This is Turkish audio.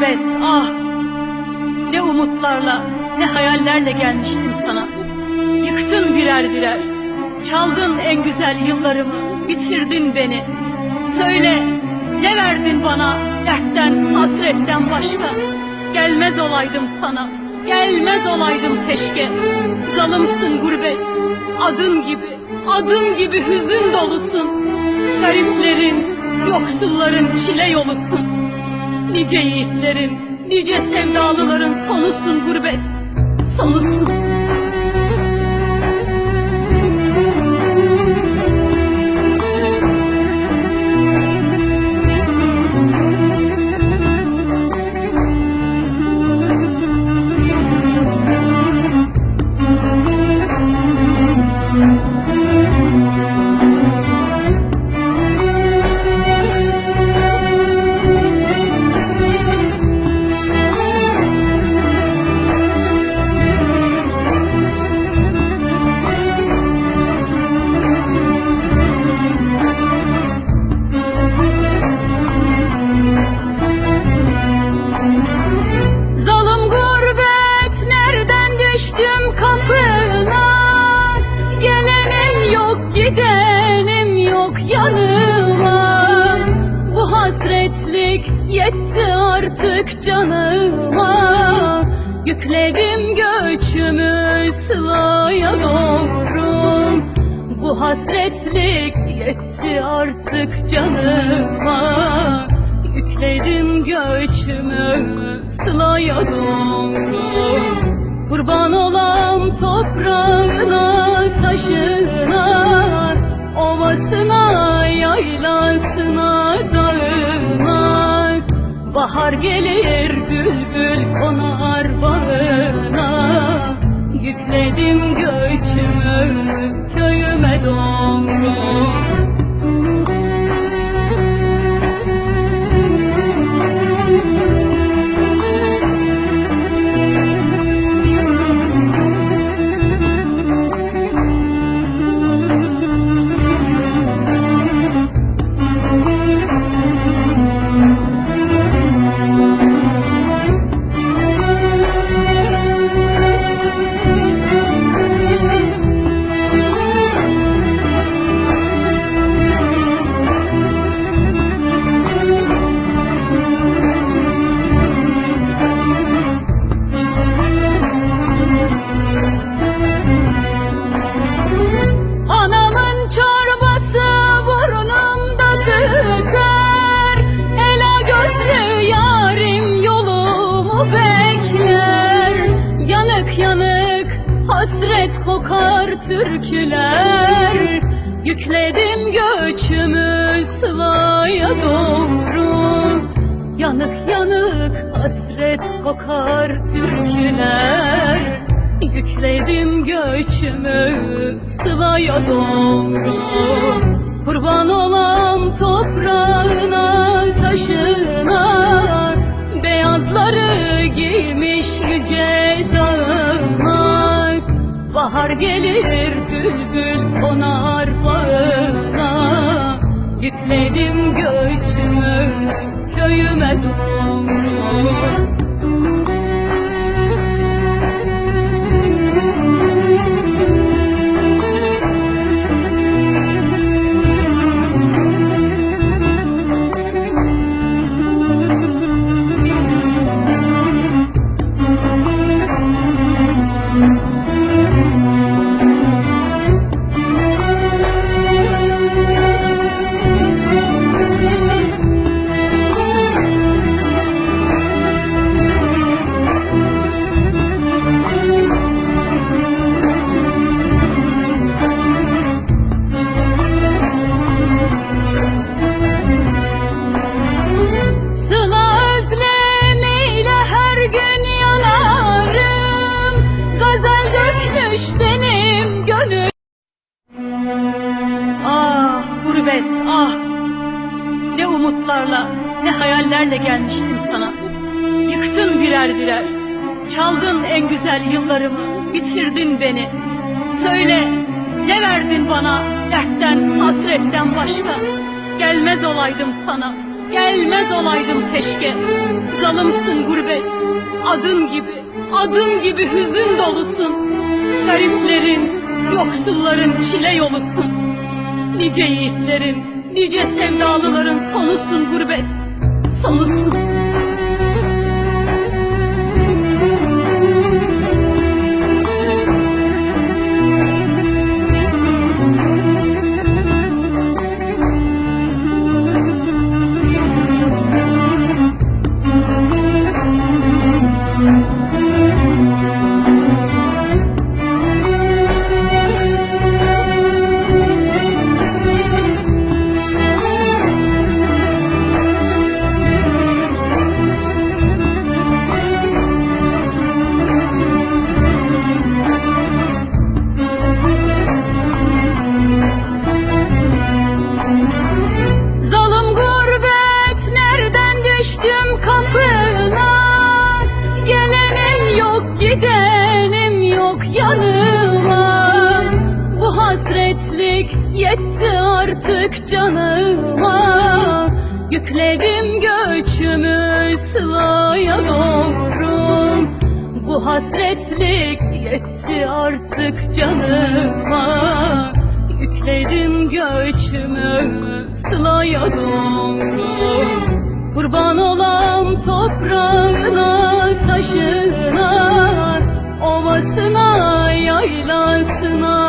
gurbet ah! Ne umutlarla ne hayallerle gelmiştim sana. Yıktın birer birer. Çaldın en güzel yıllarımı. Bitirdin beni. Söyle ne verdin bana Dertten hasretten başka? Gelmez olaydım sana. Gelmez olaydım keşke. Zalımsın gurbet. Adın gibi Adın gibi hüzün dolusun. Gariplerin Yoksulların çile yolusun Nice yiğitlerin, nice sevdalıların sonusun gurbet, sonusun. Yanıma. Bu hasretlik yetti artık canıma. Yükledim göçümü sılaya doğru. Bu hasretlik yetti artık canıma. Yükledim göçümü sılaya doğru. Kurban olam toprağına, taşına Ovasına, yaylasına, dağına Bahar gelir, bülbül konar hasret kokar türküler. Yükledim göçümü sılaya doğru. Yanık yanık hasret kokar türküler. Yükledim göçümü sılaya doğru. Kurban olam toprağına, taşına Bahar gelir bülbül konar bağına. Yükledim göçümü köyüme doğru ne hayallerle gelmiştim sana. Yıktın birer birer. Çaldın en güzel yıllarımı. Bitirdin beni. Söyle ne verdin bana? Dertten hasretten başka. Gelmez olaydım sana. Gelmez olaydım keşke. Zalımsın gurbet, adın gibi, adın gibi hüzün dolusun. Gariplerin, yoksulların çile yolusun. Nice yiğitlerin, nice sevdalıların sonusun gurbet, sonusun. Zalım kapına. Gelenim yok gidenim yok yanıma. Bu hasretlik yetti artık canıma. Yükledim göçümü sılaya doğru. Bu hasretlik yetti artık canıma. Yükledim göçümü sılaya doğru Kurban olam toprağına, taşına Ovasına, yaylasına